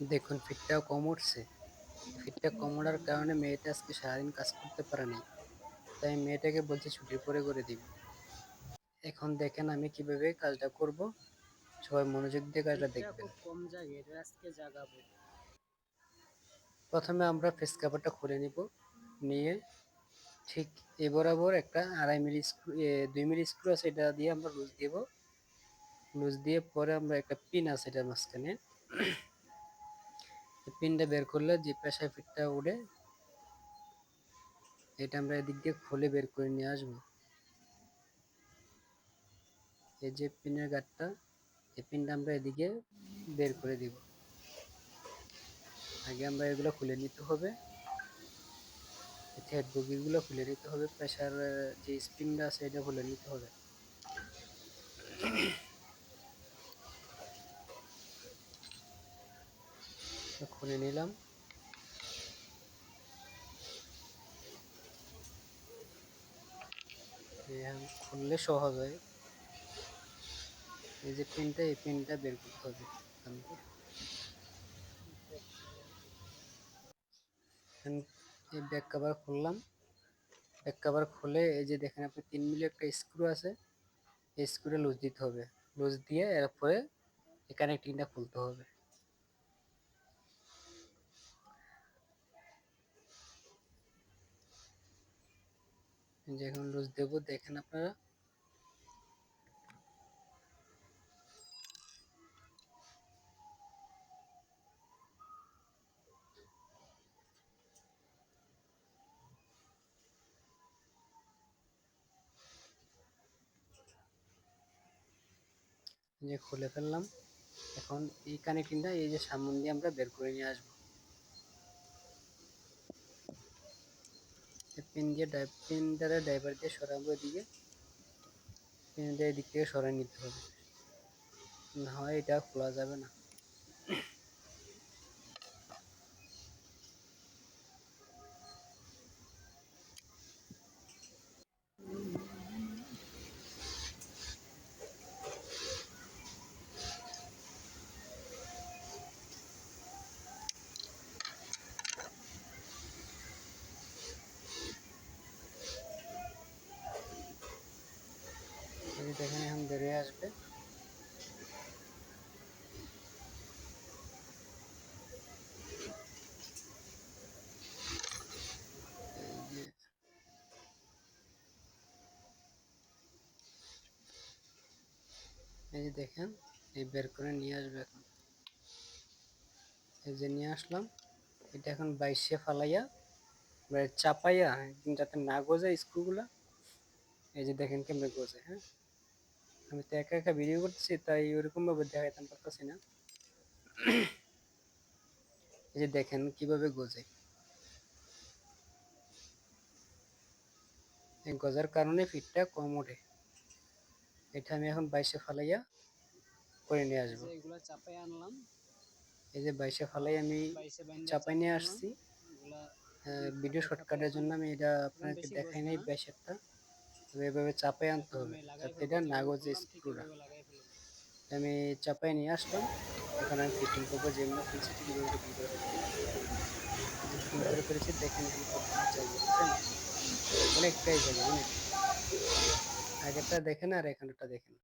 দেখুন ফিটটাও কম উঠছে। ফিটটা কম ওঠার কারণে মেয়েটা আজকে সারাদিন কাজ করতে পারে নাই। তাই মেয়েটাকে বলছি ছুটির পরে করে দিব। এখন দেখেন আমি কীভাবে কাজটা করব। সবাই মনোযোগ দিয়ে কাজটা দেখবেন। কম জায়গায় এটা আজকে জাগাবো। প্রথমে আমরা ফেস কাভারটা খুলে নিব। নিয়ে ঠিক এ বরাবর একটা আড়াই মিলি স্ক্রু দুই মিলি স্ক্রু আছে এটা দিয়ে আমরা লুজ দিব। লুজ দিয়ে পরে আমরা একটা পিন আছে এটার মাঝখানে। পিনটা বের করলে যে পেশায় ফিটটা উঠে এটা আমরা এদিক দিয়ে খুলে বের করে নিয়ে আসব। এই যে পিনের গাঠটা এই পিনটা আমরা এদিকে বের করে দিব। আগে আমরা এগুলো খুলে নিতে হবে। থ্রেড বগিগুলো খুলে নিতে হবে। প্রেশার যে স্প্রিংটা আছে এটা খুলে নিতে হবে। খুলে নিলাম। খুললে সহজ হয় এই যে পিনটা, এই পিনটা বের করতে হবে। এই ব্যাক কাভার খুললাম। ব্যাক কাভার খুলে এই যে দেখেন আপনি তিন মিলি একটা স্ক্রু আছে, এই স্ক্রুটা লুজ দিতে হবে। লুজ দিয়ে এরপরে এই কানেক্টিংটা খুলতে হবে। যে এখন লুজ দেব, দেখেন আপনারা। যে খুলে ফেললাম। এখন এই কানেক্টিংটা এই যে সামন দিয়ে আমরা বের করে নিয়ে আসব। পিন দিয়ে পিন দ্বারা ড্রাইভার দিয়ে সরাবো এদিকে। পিন দিয়ে এদিক থেকে সরাই নিতে হবে। না হয় এটা খোলা যাবে না। দেখেন এখন বেরিয়ে আসবে। এই যে দেখেন, এই বের করে নিয়ে আসবে এখন। এই যে নিয়ে আসলাম, এটা এখন বাইশে ফালাইয়া চাপাইয়া যাতে না গোজে স্ক্রুগুলা, এই যে দেখেন কেমনে গোজে হ্যাঁ? আমি তো একা একা ভিডিও করতেছি তাই ওরকম ভাবে দেখাইতাম পারতেছি না। এই যে দেখেন কীভাবে গোজে এই গজার কারণে ফিটটা কম ওঠে। এটা আমি এখন বাইশে ফালাইয়া করে নিয়ে আসব। এগুলো চাপাই আনলাম। এই যে বাইশে ফালাই আমি চাপাই নিয়ে আসছি। ভিডিও শর্টকাটের জন্য আমি এটা আপনাকে দেখাই নাই বাইশেরটা। এভাবে চাপাই আনতে হবে, যাতে এটা না গজে স্ক্রুটা। আমি চাপাই নিয়ে আসলাম, এখন আমি ফিটিং করব যেগুলো ফিটিং কীভাবে ফিটিং করে ফিটিং করে ফেলেছি, দেখেন অনেকটাই যাবে অনেক। আগেরটা দেখেন আর এখানটা দেখেন।